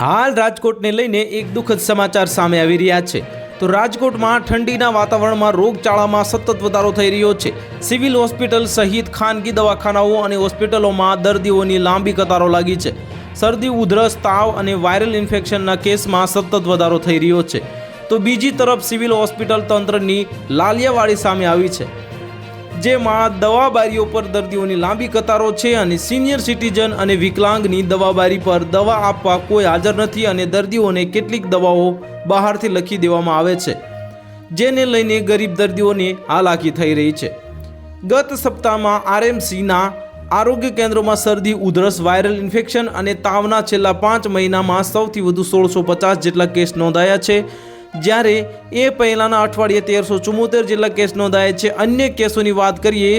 હાલ રાજકોટને લઈને એક દુઃખદ સમાચાર સામે આવી રહ્યા છે. તો રાજકોટમાં ઠંડીના વાતાવરણમાં રોગચાળામાં સતત વધારો થઈ રહ્યો છે. સિવિલ હોસ્પિટલ સહિત ખાનગી દવાખાનાઓ અને હોસ્પિટલોમાં દર્દીઓની લાંબી કતારો લાગી છે. શરદી, ઉધરસ, તાવ અને વાયરલ ઇન્ફેક્શનના કેસમાં સતત વધારો થઈ રહ્યો છે. તો બીજી તરફ સિવિલ હોસ્પિટલ તંત્રની લાલિયાવાડી સામે આવી છે. જેમાં દવાબારીઓ પર દર્દીઓની લાંબી કતારો છે અને સિનિયર સિટીઝન અને વિકલાંગની દવાબારી પર દવા આપવા કોઈ હાજર નથી અને દર્દીઓને કેટલીક દવાઓ બહારથી લખી દેવામાં આવે છે, જેને લઈને ગરીબ દર્દીઓને હાલાકી થઈ રહી છે. ગત સપ્તાહમાં આરએમસીના આરોગ્ય કેન્દ્રોમાં શરદી, ઉધરસ, વાયરલ ઇન્ફેક્શન અને તાવના છેલ્લા પાંચ મહિનામાં સૌથી વધુ સોળસો પચાસ જેટલા કેસ નોંધાયા છે. જ્યારે એ પહેલાંના અઠવાડિયે તેરસો ચુમ્મોતેર જેટલા કેસ નોંધાયા છે, અન્ય કેસોની વાત કરીએ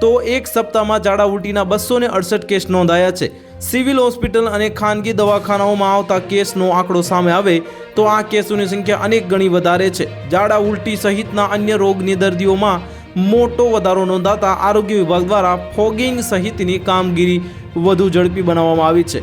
તો એક સપ્તાહમાં ઝાડા ઉલટીના બસો ને અડસઠ કેસ નોંધાયા છે. સિવિલ હોસ્પિટલ અને ખાનગી દવાખાનાઓમાં આવતા કેસનો આંકડો સામે આવે તો આ કેસોની સંખ્યા અનેક ગણી વધારે છે. ઝાડા ઉલટી સહિતના અન્ય રોગની દર્દીઓમાં મોટો વધારો નોંધાતા આરોગ્ય વિભાગ દ્વારા ફોગિંગ સહિતની કામગીરી વધુ ઝડપી બનાવવામાં આવી છે.